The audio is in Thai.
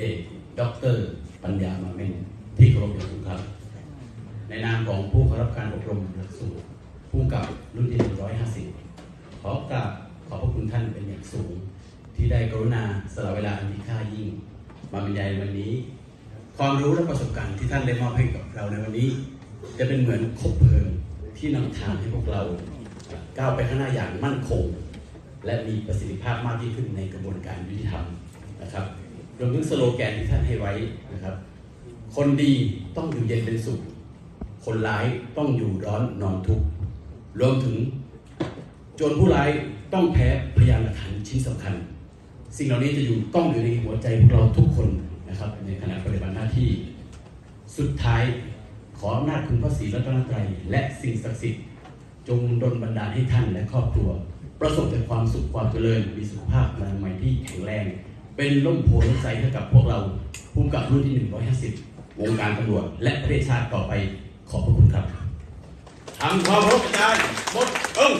เอกด็อกเตอร์ปัญญามาเม่นที่เคารพอย่างสูงครับ ในนามของผู้เข้ารับการอบรมหลักสูตรผู้กับรุ่นที่ 150 ขอกราบขอบพระคุณท่านเป็นอย่างสูง ที่ได้กรุณาสละเวลาอันมีค่ายิ่ง มาบรรยายในวันนี้ ความรู้และประสบการณ์ที่ท่านได้มอบให้กับเราในวันนี้ จะเป็นเหมือนคบเพลิงที่นำทางให้พวกเราก้าวไปข้างหน้าอย่างมั่นคง และมีประสิทธิภาพมากยิ่งขึ้นในกระบวนการยุติธรรม รวมถึงสโลแกนที่ท่านให้ไว้นะครับ คนดีต้องอยู่เย็นเป็นสุข คนร้ายต้องอยู่ร้อนนอนทุกข์รวมถึงโจรผู้ร้ายต้องแพ้พยานหลักฐานชิ้นสำคัญ สิ่งเหล่านี้จะอยู่ต้องอยู่ในหัวใจพวกเราทุกคนนะครับ ในขณะปฏิบัติหน้าที่ สุดท้ายขออำนาจคุณพระศรีรัตนตรัยและสิ่งศักดิ์สิทธิ์จงดลบันดาลให้ท่านและครอบครัว ประสบแต่ความสุขความเจริญมีสุขภาพอนามัยที่แข็งแรง เป็นล่มโพล่มใสให้กับพวกเราภูมิกับรุ่นที่ 150 วงการตำรวจและประเทศชาติต่อไปขอบพระคุณครับทำความรพอาจารย์หมดเอ้ง